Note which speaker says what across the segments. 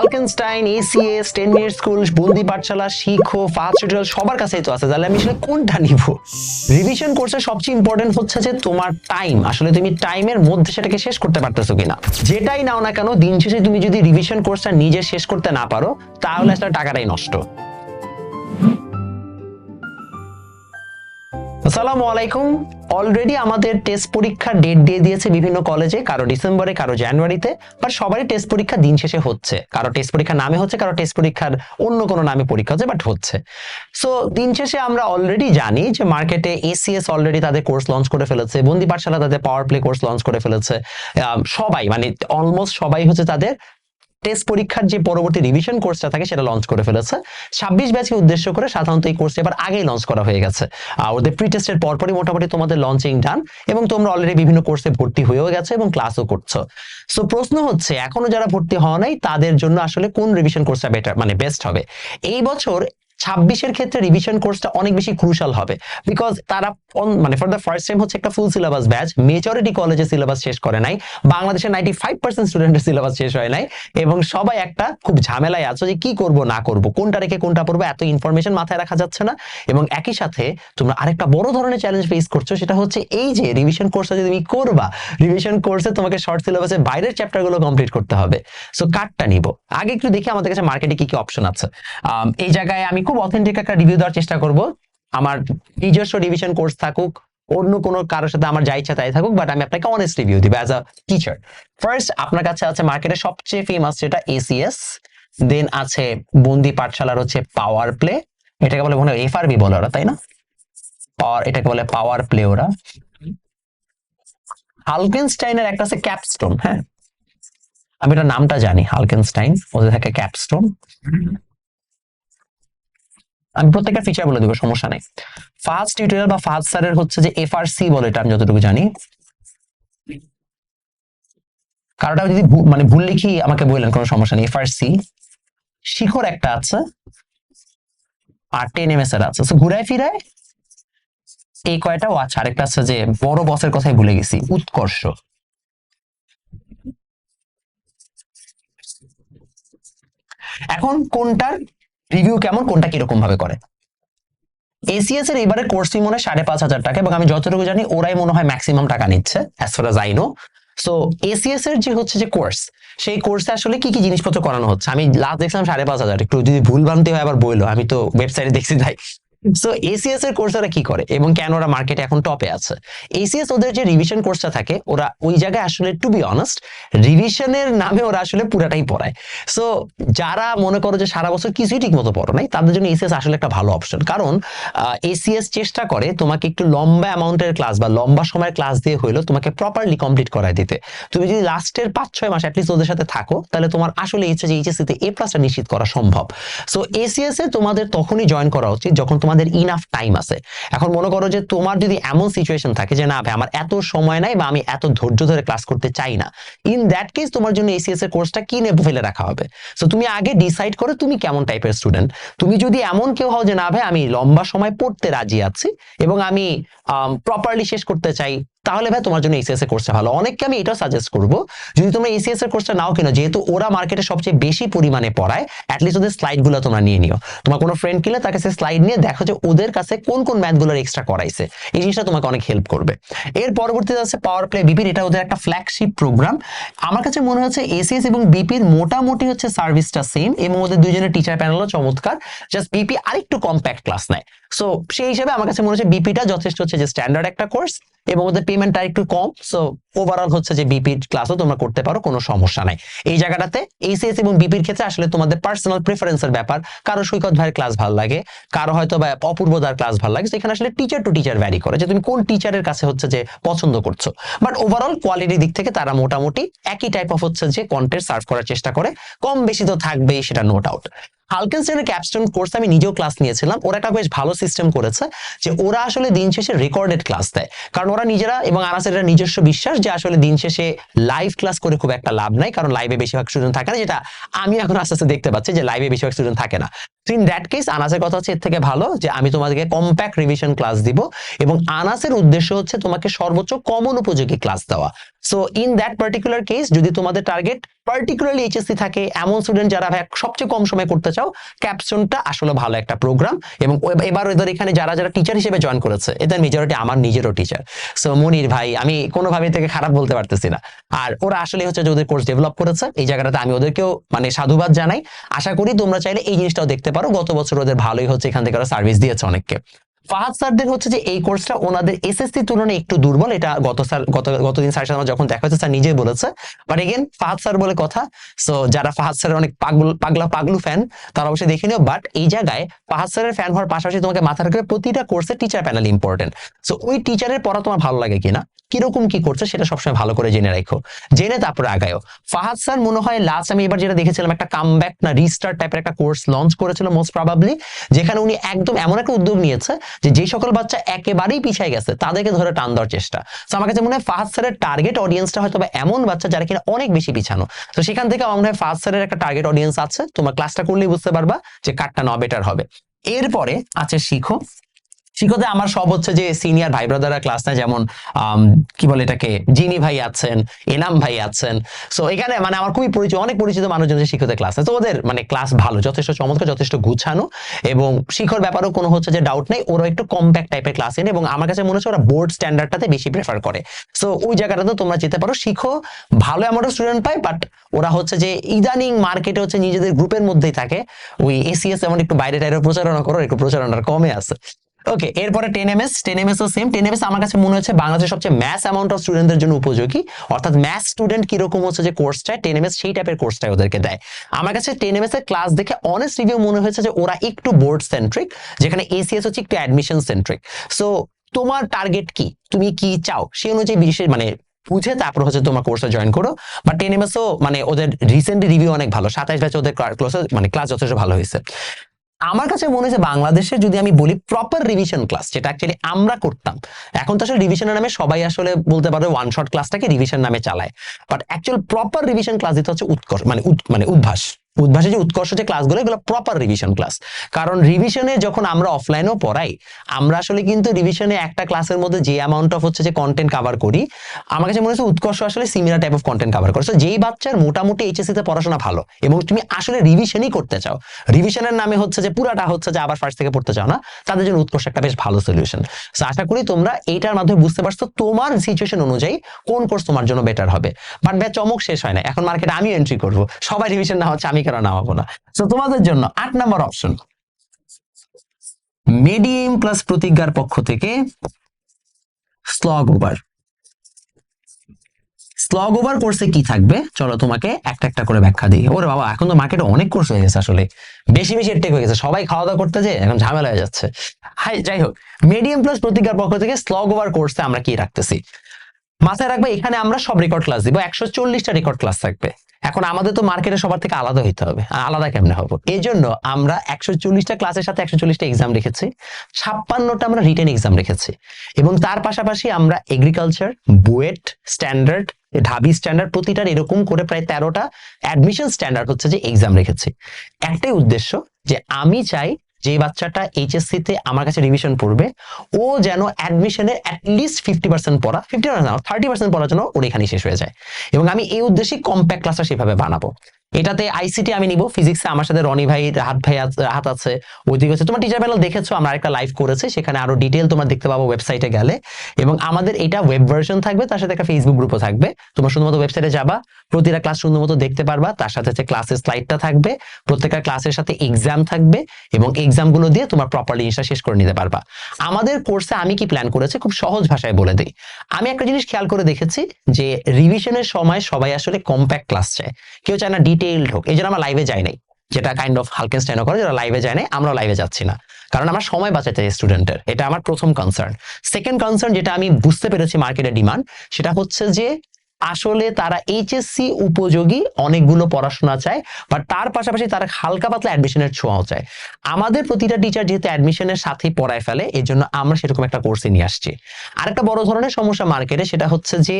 Speaker 1: আলকেনস্টাইন ACS ten minute school, Bondi Pathshala, Shikho, first tutorial সবার কাছেই তো আছে। তাহলে আমি আসলে কোনটা নিব? রিভিশন কোর্সের সবচেয়ে ইম্পর্টেন্ট হচ্ছে যে তোমার টাইম আসলে তুমি টাইমের মধ্যে সেটাকে শেষ করতে পারতেছো কিনা? যেটাই নাও না কেন, দিন শেষে তুমি যদি রিভিশন কোর্সটা নিজে শেষ করতে না পারো, তাহলে আসলে টাকাটাই নষ্ট। আসসালামু আলাইকুম। অলরেডি আমাদের টেস্ট পরীক্ষার ডেট দিয়ে দিয়েছে বিভিন্ন কলেজে কারও ডিসেম্বরে, কারও জানুয়ারিতে বাট সবারই টেস্ট পরীক্ষা দিন শেষে হচ্ছে। কারও টেস্ট পরীক্ষার নামে হচ্ছে, কারও টেস্ট পরীক্ষার অন্য কোনো নামে পরীক্ষা হচ্ছে বাট হচ্ছে। সো দিন শেষে আমরা অলরেডি জানি যে মার্কেটে এসিএস অলরেডি তাদের কোর্স লঞ্চ করে ফেলেছে বন্দি পাঠশালা তাদের পাওয়ার প্লে কোর্স লঞ্চ করে ফেলেছে। সবাই মানে অলমোস্ট সবাই হচ্ছে তাদের টেস্ট পরীক্ষার যে পরবর্তী রিভিশন কোর্সটা থাকে সেটা লঞ্চ করে ফেলেছে। ছাব্বিশ ব্যাচকে উদ্দেশ্য করে সাধারণত এই কোর্সটা এবার আগেই লঞ্চ করা হয়ে গেছে। আর ওদের প্রি টেস্টের পরপরই মোটামুটি তোমাদের লঞ্চিং ডান এবং তোমরা অলরেডি বিভিন্ন কোর্সে ভর্তি হয়েও গেছে এবং ক্লাসও করছ। সো প্রশ্ন হচ্ছে, এখনও যারা ভর্তি হওয়া নাই, তাদের জন্য আসলে কোন রিভিশন কোর্সটা বেটার মানে বেস্ট হবে? এই বছর ছাব্বিশের ক্ষেত্রে রিভিশন কোর্সটা অনেক বেশি ক্রুশাল হবে। বিকজ তারা মানে ফর দ্য ফার্স্ট টাইম হচ্ছে একটা ফুল সিলেবাস ব্যাচ মেজরিটি কলেজে সিলেবাস শেষ করে নাই বাংলাদেশের নাইনটি ফাইভ পার্সেন্ট স্টুডেন্টের সিলেবাস শেষ হয় নাই, এবং সবাই একটা খুব ঝামেলায় আছো যে কি করব, না করব, কোনটা রেখে কোনটা পড়ব, এত ইনফরমেশন মাথায় রাখা যাচ্ছে না, এবং একই সাথে তোমরা আরেকটা বড় ধরনের চ্যালেঞ্জ ফেস করছ, সেটা হচ্ছে এই যে রিভিশন কোর্সটা যদি তুমি করবা রিভিশন কোর্সে তোমাকে শর্ট সিলেবাসের বাইরের চ্যাপ্টারগুলো কমপ্লিট করতে হবে। সো কার্ডটা নিব। আগে একটু দেখি আমাদের কাছে মার্কেটে কি কি অপশন আছে। এই জায়গায় আমি খুব অথেন্টিক একটা রিভিউ দেওয়ার চেষ্টা করব। আমার নিজস্ব রিভিশন কোর্স থাকুক, অন্য কোনো কারোর সাথে আমার যা ইচ্ছা তাই থাকুক বাট আমি আপনাকে অনেস্ট রিভিউ দিব অ্যাজ আ টিচার ফার্স্ট আপনার কাছে আছে মার্কেটে সবচেয়ে ফেমাস যেটা এসিএস দেন আছে বন্দি পাঠশালার হচ্ছে পাওয়ার প্লে এটাকে বলে মনে হয় এফআরবি বলে ওরা, তাই না? আর এটাকে বলে পাওয়ার প্লে ওরা। হালকেনস্টাইনের একটা আছে ক্যাপস্টোন হ্যাঁ? আমি এটা নামটা জানি হালকেনস্টাইন ওদের থাকে ক্যাপস্টোন আমি প্রত্যেকটা ফিচার বলে দেবো, সমস্যা নেই। ফার্স্ট টিউটোরিয়াল বা ফার্স্ট স্যারের হচ্ছে যে এফআরসি বলে এটা আমি যতটুকু জানি। কারোটা যদি মানে ভুল লিখি, আমাকে বললেন, কোনো সমস্যা নেই। এফ এফআরসি শিখর একটা আছে, আর টেন এম এস এর আছে। ঘুরায় ফিরায়, এই কয়টা ও আচ্ছা আরেকটা আছে যে বড় বসের কথাই ভুলে গেছি, উৎকর্ষ। এখন কোনটার রিভিউ কেমন, কোনটা কীরকম ভাবে করে? এসিএস এর এবারে কোর্স ফি মনে সাড়ে পাঁচ হাজার টাকা এবং আমি যতটুকু জানি ওরাই মনে হয় ম্যাক্সিমাম টাকা নিচ্ছে as far I know so ACS এর যে হচ্ছে যে কোর্স সেই কোর্সে আসলে কি কি জিনিসপত্র করানো হচ্ছে? আমি লাস্ট দেখছিলাম সাড়ে পাঁচ হাজার। একটু যদি ভুল ভ্রান্তি হয় আবার বইলো। আমি তো ওয়েবসাইটে দেখছি তাই। সো এসিএস এর কোর্স ওরা কি করে? এবং কেন ওরা মার্কেটে এখন টপে আছে? এসিএস ওদের যে রিভিশন কোর্সটা থাকে, ওরা ওই জায়গায় আসলে টু বি অনেস্ট রিভিশনের নামে ওরা আসলে পুরাটাই পড়ায়। সো যারা মনে করো যে সারা বছর কিছুই ঠিক মতো পড়ো নাই, তাদের জন্য এসিএস আসলে একটা ভালো অপশন কারণ এসিএস চেষ্টা করে তোমাকে একটু লম্বা অ্যামাউন্টের ক্লাস বা লম্বা সময়ের ক্লাস দিয়ে হইল তোমাকে প্রপারলি কমপ্লিট করায় দিতে। তুমি যদি লাস্টের পাঁচ ছয় মাস অ্যাটলিস্ট ওদের সাথে থাকো, তাহলে তোমার আসলে ইচ্ছা যে এইচএসসি তে এ প্লাসটা নিশ্চিত করা সম্ভব। সো এসিএস এ তোমাদের তখনই জয়েন করা উচিত যখন তোমাদের ইনাফ টাইম আছে। এখন মনে করো যে তোমার যদি এমন সিচুয়েশন থাকে যে না ভাই, আমার এত সময় নাই বা আমি এত ধৈর্য ধরে ক্লাস করতে চাই না ইন দ্যাট কেস তোমার জন্য এসিএস এর কোর্সটা কিনে ফেলে রাখা হবে। সো তুমি আগে ডিসাইড করো তুমি কেমন টাইপের স্টুডেন্ট তুমি যদি এমন কেউ হও যে না ভাই, আমি লম্বা সময় পড়তে রাজি আছি এবং আমি প্রপারলি শেষ করতে চাই তাহলে ভাই তোমার জন্য এসিএস এর কোর্সটা ভালো। অনেককে আমি এটাও সাজেস্ট করব, যদি তোমরা এসিএস এর কোর্সটা নাও কেন, যেহেতু ওরা মার্কেটে সবচেয়ে বেশি পরিমাণে পড়ায় অ্যাটলিস্ট ওদের স্লাইডগুলো তোমরা নিয়ে নিও। তোমার কোনো ফ্রেন্ড কিনলে তার কাছে স্লাইড নিয়ে দেখো যে ওদের কাছে কোন কোন ম্যাথগুলোর এক্সট্রা করাইছে। এই জিনিসটা তোমাকে অনেক হেল্প করবে। এর পরবর্তীতে আছে পাওয়ার প্লে বিপির এটা ওদের একটা ফ্ল্যাগশিপ প্রোগ্রাম আমার কাছে মনে হচ্ছে এসিএস এবং বিপির মোটামুটি হচ্ছে সার্ভিসটা সেম এবং ওদের দুইজনের টিচার প্যানেলও চমৎকার। জাস্ট বিপি আরেকটু কম্প্যাক্ট ক্লাস নেয়। সো সেই হিসেবে আমার কাছে মনে হচ্ছে বিপিটা যথেষ্ট হচ্ছে যে স্ট্যান্ডার্ড একটা কোর্স এবং ওদের পেমেন্টটা একটু কম সো ওভারঅল হচ্ছে যে বিপির ক্লাসও তোমরা করতে পারো, কোনো সমস্যা নাই। এই জায়গাটাতে এইচএস এবং বিপির ক্ষেত্রে আসলে তোমাদের পার্সোনাল প্রেফারেন্সের ব্যাপার, কারও সৈকত ভাইয়ের ক্লাস ভালো লাগে, কারও হয়তো বা অপূর্বদার ক্লাস ভালো লাগে তো এখানে আসলে টিচার টু টিচার ভ্যারি করে, যে তুমি কোন টিচারের কাছে হচ্ছে যে পছন্দ করছ। বাট ওভারঅল কোয়ালিটির দিক থেকে তারা মোটামুটি একই টাইপ অফ হচ্ছে যে কন্টেন্ট সার্ভ করার চেষ্টা করে, কম বেশি তো থাকবেই, সেটা নো ডাউট হালকেনস্টাইনের ক্যাপস্টোন কোর্স আমি নিজেও ক্লাস নিয়েছিলাম। ওরা একটা বেশ ভালো সিস্টেম করেছে যে ওরা আসলে দিন শেষে রেকর্ডেড ক্লাস দেয়। কারণ ওরা নিজেরা এবং আনাসের নিজস্ব বিশ্বাস যে আসলে দিন শেষে লাইভ ক্লাস করে খুব একটা লাভ নাই, কারণ লাইভে বেশিরভাগ স্টুডেন্ট থাকে না, যেটা আমি এখন আস্তে আস্তে দেখতে পাচ্ছি যে লাইভে বেশিরভাগ স্টুডেন্ট থাকে না। তো ইন দ্যাট কেস আনাসের কথা হচ্ছে এর থেকে ভালো যে আমি তোমাদেরকে কম্প্যাক্ট রিভিশন ক্লাস দিব এবং আনাসের উদ্দেশ্য হচ্ছে তোমাকে সর্বোচ্চ কমন উপযোগী ক্লাস দেওয়া। So in that particular case যদি তোমাদের টার্গেট পার্টিকুলারলি এইচএসসি থাকে, এমন স্টুডেন্ট যারা সবচেয়ে কম সময় করতে চাও ক্যাপশনটা আসলে ভালো একটা প্রোগ্রাম এবং এবার এদের এখানে যারা যারা টিচার হিসেবে জয়েন করেছে, এদের মেজরিটি আমার নিজেরও টিচার সো মনির ভাই, আমি কোনোভাবে থেকে খারাপ বলতে পারতেছি না। আর ওরা আসলে হচ্ছে যে ওদের কোর্স ডেভেলপ করেছে, এই জায়গাটাতে আমি ওদেরকেও মানে সাধুবাদ জানাই। আশা করি তোমরা চাইলে এই জিনিসটাও দেখতে পারো। গত বছর ওদের ভালোই হচ্ছে এখান থেকে ওরা সার্ভিস দিয়েছে অনেককে। ফাহাদ স্যারদের হচ্ছে যে এই কোর্সটা ওনাদের এসএসসি তুলনায় একটু দুর্বল। এটা গত স্যার, গত, গতদিন স্যার সাথে যখন দেখা হয়েছে, স্যার নিজেই বলেছে। বাট এগেন ফাহাদ স্যার বলে কথা। সো যারা ফাহাদ স্যারের অনেক পাগল, পাগলা, পাগলু ফ্যান তারা অবশ্যই দেখে নিও। বাট এই জায়গায় ফাহাদ স্যারের ফ্যান হওয়ার পাশাপাশি তোমাকে মাথা রাখবে প্রতিটা কোর্সে টিচার প্যানেল ইম্পর্টেন্ট সো ওই টিচারের পড়া তোমার ভালো লাগে কিনা, কীরকম কি করছে, সেটা সবসময় ভালো করে জেনে রাখো। জেনে তারপরে আগায়ও ফাহাদ স্যার মনে হয় লাস্ট আমি এবার যেটা দেখেছিলাম, একটা কামব্যাক না রিস্টার্ট টাইপের একটা কোর্স লঞ্চ করেছিল মোস্ট প্রবাবলি যেখানে উনি একদম এমন একটা উদ্যোগ নিয়েছে যে যে সকল বাচ্চা একেবারেই পিছিয়ে গেছে, তাদেরকে ধরে টান দেওয়ার চেষ্টা। তো আমার কাছে মনে হয় ফাহাদ সারের টার্গেট অডিয়েন্সটা হয়তো এমন বাচ্চা যারা কিনা অনেক বেশি পিছানো। তো সেখান থেকে আমার মনে হয় ফাহাদ স্যারের একটা টার্গেট অডিয়েন্স আছে, তোমার ক্লাসটা করলেই বুঝতে পারবা যে কাটটা নেওয়া বেটার হবে। এরপরে আছে শিখো। শিখোতে আমার সব হচ্ছে যে সিনিয়র ভাই ব্রাদাররা ক্লাস নেয়, যেমন কি বলে এটাকে, জিনি ভাই আছেন, এনাম ভাই আছেন। সো এখানে মানে আমার খুবই পরিচিত অনেক পরিচিত মানুষজন যে শিক্ষতে ক্লাস নেয়। তো ওদের মানে ক্লাস ভালো, যথেষ্ট চমৎকার, যথেষ্ট গুছানো এবং শিখর ব্যাপারেও কোনো হচ্ছে যে ডাউট নেই ওরা একটু কম্প্যাক্ট টাইপের ক্লাস এনে এবং আমার কাছে মনে হচ্ছে ওরা বোর্ড স্ট্যান্ডার্ডটাতে বেশি প্রেফার করে। সো ওই জায়গাটাতে তোমরা যেতে পারো, শিখো, ভালো অ্যামাউন্ট স্টুডেন্ট পায় বাট ওরা হচ্ছে যে ইদানিং মার্কেটে হচ্ছে নিজেদের গ্রুপের মধ্যেই থাকে। ওই এসিএস এমন একটু বাইরে টাইরে প্রচারণা করো, একটু প্রচারণার কমে আছে। ওকে এরপরে ten M S ten M S same ten M S আমার কাছে মনে হচ্ছে বাংলাদেশের সবচেয়ে ম্যাথ অ্যামাউন্ট অফ স্টুডেন্টদের জন্য উপযোগী। অর্থাৎ ম্যাথ স্টুডেন্ট কীরকম হচ্ছে যে কোর্স চায় টেন এম এস সেই টাইপের কোর্সটাই ওদেরকে দেয়। আমার কাছে টেন এম এস এর ক্লাস দেখে অনেস্ট রিভিউ মনে হয়েছে যে ওরা একটু বোর্ড সেন্ট্রিক যেখানে এসিএস হচ্ছে একটু অ্যাডমিশন সেন্ট্রিক সো তোমার টার্গেট কি? তুমি কি চাও? সেই অনুযায়ী বিশেষ মানে বুঝে তারপর হচ্ছে তোমার কোর্সে জয়েন করো। বা টেন এম ও মানে ওদের রিসেন্টলি রিভিউ অনেক ভালো, সাতাইশ ব্যাচে ওদের ক্লাস মানে ক্লাস যথেষ্ট ভালো হয়েছে। আমার কাছে মনে হয়েছে বাংলাদেশে যদি আমি বলি প্রপার রিভিশন ক্লাস যেটা অ্যাকচুয়ালি আমরা করতাম, এখন তো আসলে রিভিশনের নামে সবাই আসলে বলতে পারে ওয়ান শট ক্লাসটাকে রিভিশন নামে চালায়। But actual proper revision class দিতে হচ্ছে উৎকর্ষ মানে মানে উদ্ভাস। উদ্ভাসে যে উৎকর্ষ যে ক্লাসগুলো এগুলো প্রপার রিভিশন ক্লাস কারণ রিভিশনে যখন আমরা অফলাইনেও পড়াই আমরা আসলে কিন্তু রিভিশনে একটা ক্লাসের মধ্যে যে অ্যামাউন্ট অফ হচ্ছে যে কন্টেন্ট কভার করি আমার কাছে মনে হচ্ছে উৎকর্ষ আসলে similar type of content cover So, যেই বাচ্চার মোটামুটি এইচএসসি তে পড়াশোনা ভালো এবং তুমি আসলে রিভিশনই করতে চাও রিভিশনের নামে হচ্ছে যে পুরাটা হচ্ছে যে আবার ফার্স্ট থেকে পড়তে চাও না তাদের জন্য উৎকর্ষ একটা বেশ ভালো সলিউশন সো আশা করি তোমরা এইটার মাধ্যমে বুঝতে পারছ তোমার সিচুয়েশন অনুযায়ী কোন কোর্স তোমার জন্য বেটার হবে। বাট ব্যাচ চমক শেষ হয় না। এখন মার্কেটে আমি এন্ট্রি করব। সবাই রিভিশন না হচ্ছে আমি কেন নামাবো না? তো তোমাদের জন্য আট নাম্বার অপশন মেডিয়াম প্লাস প্রতিজ্ঞার পক্ষ থেকে স্লগ ওভার স্লগ ওভার কোর্সে কি থাকবে? চলো তোমাকে একটা একটা করে ব্যাখ্যা দিই। ওরে বাবা, এখন তো মার্কেটে অনেক কোর্স হয়ে গেছে আসলে। বেশি বেশি টেক হয়ে গেছে। সবাই খাওয়া দাওয়া করতে যে এখন ঝামেলা হয়ে যাচ্ছে। হাই, যাই হোক। মিডিয়াম প্লাস প্রতিজ্ঞার পক্ষ থেকে স্লগ ওভার কোর্সে আমরা কি রাখতেছি? মাথায় রাখবে, এখানে আমরা সব রেকর্ড ক্লাস দিব, একশো চল্লিশটা রেকর্ড ক্লাস থাকবে। এখন আমাদের তো মার্কেটে সবার থেকে আলাদা হইতে হবে, আলাদা কেমনে হব? এই জন্য আমরা একশো চল্লিশটা ক্লাসের সাথে একশো চল্লিশটা এক্সাম রেখেছি, ছাপ্পান্নটা আমরা রিটেন এক্সাম রেখেছি। এবং তার পাশাপাশি আমরা agriculture BUET standard Dhabi standard প্রতিটার এরকম করে প্রায় তেরোটা অ্যাডমিশন স্ট্যান্ডার্ড হচ্ছে যে এক্সাম রেখেছি। একটাই উদ্দেশ্য যে আমি চাই যে বাচ্চাটা এইচএসসি তে আমার কাছে রিভিশন পড়বে, ও যেন অ্যাডমিশনের অ্যাটলিস্ট ফিফটি পার্সেন্ট পড়া ফিফটি পার্সেন্ট থার্টি পার্সেন্ট পড়ার জন্য ওর এখানেই শেষ হয়ে যায়। এবং আমি এই উদ্দেশ্যে কম্প্যাক্ট ক্লাসটা সেভাবে বানাবো। এটাতে আইসিটি আমি নিব। ফিজিক্সে আমার সাথে রনি ভাই হাত ভাই আছে- হাত আছে ওইদিকে হচ্ছে তোমার টিচার প্যানেল দেখেছ? আমরা একটা লাইভ করেছি, সেখানে আরও ডিটেল তোমার দেখতে পাবো ওয়েবসাইটে গেলে। এবং আমাদের এটা ওয়েব ভার্সন থাকবে, তার সাথে একটা ফেসবুক গ্রুপও থাকবে। তোমার শুধুমাত্র ওয়েবসাইটে যাবা, প্রতিটা ক্লাস সুন্দরমতো দেখতে পারবা, তার সাথে হচ্ছে ক্লাসের স্লাইডটা থাকবে, প্রত্যেকটা ক্লাসের সাথে এক্সাম থাকবে, এবং এক্সামগুলো দিয়ে তোমার প্রপারলি জিনিসটা শেষ করে নিতে পারবা। আমাদের কোর্সে আমি কি প্ল্যান করেছি, খুব সহজ ভাষায় বলে দিই। আমি একটা জিনিস খেয়াল করে দেখেছি, যে রিভিশনের সময় সবাই আসলে কম্প্যাক্ট ক্লাস চায়। কেউ চায় না ডিটেইলড হোক। এই জন্য আমরা লাইভে যাই নাই। যেটা কাইন্ড অফ হালকেনস্টাইনও করে যারা লাইভে যায় নাই আমরা লাইভে যাচ্ছি না। কারণ আমার সময় বাঁচাতে স্টুডেন্টের এটা আমার প্রথম কনসার্ন সেকেন্ড কনসার্ন যেটা আমি বুঝতে পেরেছি মার্কেটের ডিমান্ড সেটা হচ্ছে যে আসলে তারা এইচএসসি উপযোগী অনেকগুলো পড়াশোনা চায় বাট তার পাশাপাশি তারা হালকা পাতলা অ্যাডমিশনের ছোঁয়াও চায়। আমাদের প্রতিটা টিচার যেহেতু অ্যাডমিশনের সাথেই পড়ায় ফেলে, এর জন্য আমরা সেরকম একটা কোর্সে নিয়ে আসছি। আরেকটা বড় ধরনের সমস্যা মার্কেটে সেটা হচ্ছে যে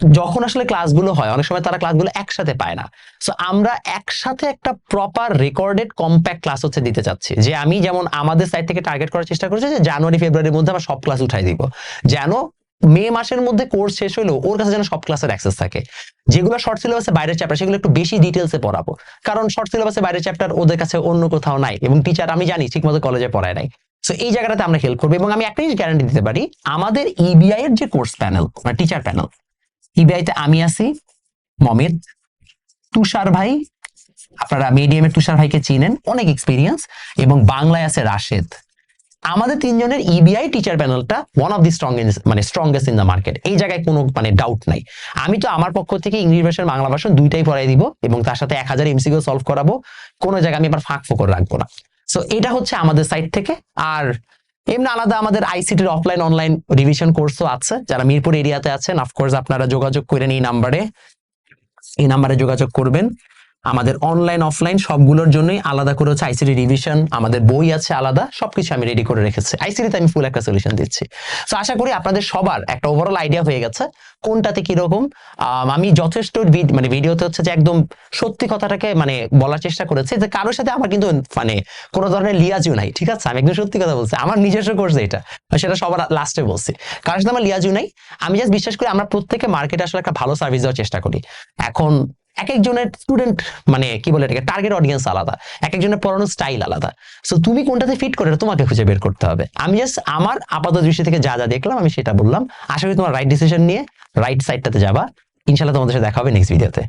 Speaker 1: যখন আসলে ক্লাসগুলো হয়, অনেক সময় তারা ক্লাসগুলো একসাথে পায় না। সো আমরা একসাথে একটা প্রপার রেকর্ডেড কম্প্যাক্ট ক্লাস হচ্ছে দিতে চাচ্ছি। যে আমি যেমন আমাদের সাইড থেকে টার্গেট করার চেষ্টা করছি যে জানুয়ারি, ফেব্রুয়ারির মধ্যে আমরা সব ক্লাস উঠাই দিব। যেন মে মাসের মধ্যে কোর্স শেষ হলেও ওর কাছে যেন সব ক্লাসের অ্যাক্সেস থাকে। যেগুলো শর্ট সিলেবাসে বাইরের চ্যাপ্টার সেগুলো একটু বেশি ডিটেলসে পড়াবো। কারণ শর্ট সিলেবাসে বাইরের চ্যাপ্টার ওদের কাছে অন্য কোথাও নাই এবং টিচার আমি জানি, ঠিকমতো কলেজে পড়ায় নাই। সো এই জায়গাটাতে আমরা হেল্প করব এবং আমি একটা জিনিস গ্যারান্টি দিতে পারি, আমাদের ইবিআই এর যে কোর্স প্যানেল মানে টিচার প্যানেল ইবিআই তে আমি আছি, মমিত। তুষার ভাই, আপনারা মিডিয়ামের তুষার ভাইকে চিনেন, অনেক এক্সপিরিয়েন্স এবং বাংলায় আছে রাশেদ। আমাদের তিনজনের ইবিআই টিচার প্যানেলটা ওয়ান অফ দি স্ট্রংগেস্ট মানে স্ট্রংগেস্ট ইন দ্য মার্কেট এই জায়গায় কোনো মানে ডাউট নাই। আমি তো আমার পক্ষ থেকে ইংলিশ ভার্সন বাংলা ভার্সন দুইটাই পড়াই দিব এবং তার সাথে এক হাজার এমসিকিউ সলভ করাবো। কোনো জায়গায় আমি আবার ফাঁক ফোকর রাখব না। সো এটা হচ্ছে আমাদের সাইড থেকে। আর এমনি আলাদা আমাদের আইসিটির অফলাইন অনলাইন রিভিশন কোর্সও আছে। যারা মিরপুর এরিয়াতে আছেন অফকোর্স আপনারা যোগাযোগ করেন এই নাম্বারে এই নাম্বারে যোগাযোগ করবেন। আমাদের অনলাইন অফলাইন সবগুলোর জন্যই আলাদা করে হচ্ছে আইসিটি রিভিশন আমাদের বই আছে আলাদা সবকিছু আমি রেডি করে রেখেছি। আইসিটিতে আমি ফুল একটা সলিউশন দিচ্ছি। তো আশা করি আপনাদের সবার একটা ওভারঅল আইডিয়া হয়ে গেছে কোনটাতে কীরকম। আম, যথেষ্ট মানে ভিডিওতে হচ্ছে যে একদম সত্যি কথাটাকে মানে বলার চেষ্টা করেছি যে কারোর সাথে আমার কিন্তু মানে কোনো ধরনের লিয়াজু নাই ঠিক আছে? আমি একদম সত্যি কথা বলছি আমার নিজস্ব কোর্স এটা সেটা সবার লাস্টে বলছি। কারোর সাথে আমার লিয়াজু নাই আমি জাস্ট বিশ্বাস করি আমরা প্রত্যেকে মার্কেটে আসলে একটা ভালো সার্ভিস দেওয়ার চেষ্টা করি। এখন এক একজনের স্টুডেন্ট মানে কি বলে এটাকে টার্গেট অডিয়েন্স আলাদা, এক একজনের পড়ানোর স্টাইল আলাদা। সো তুমি কোনটাতে ফিট করে তোমাকে খুঁজে বের করতে হবে। আমি জাস্ট আমার আপাত দৃষ্টি থেকে যা যা দেখলাম আমি সেটা বললাম। আশা করি তোমার রাইট ডিসিশন নিয়ে রাইট সাইডটাতে যাবা। ইনশাল্লাহ তোমাদের সাথে দেখা হবে নেক্সট ভিডিওতে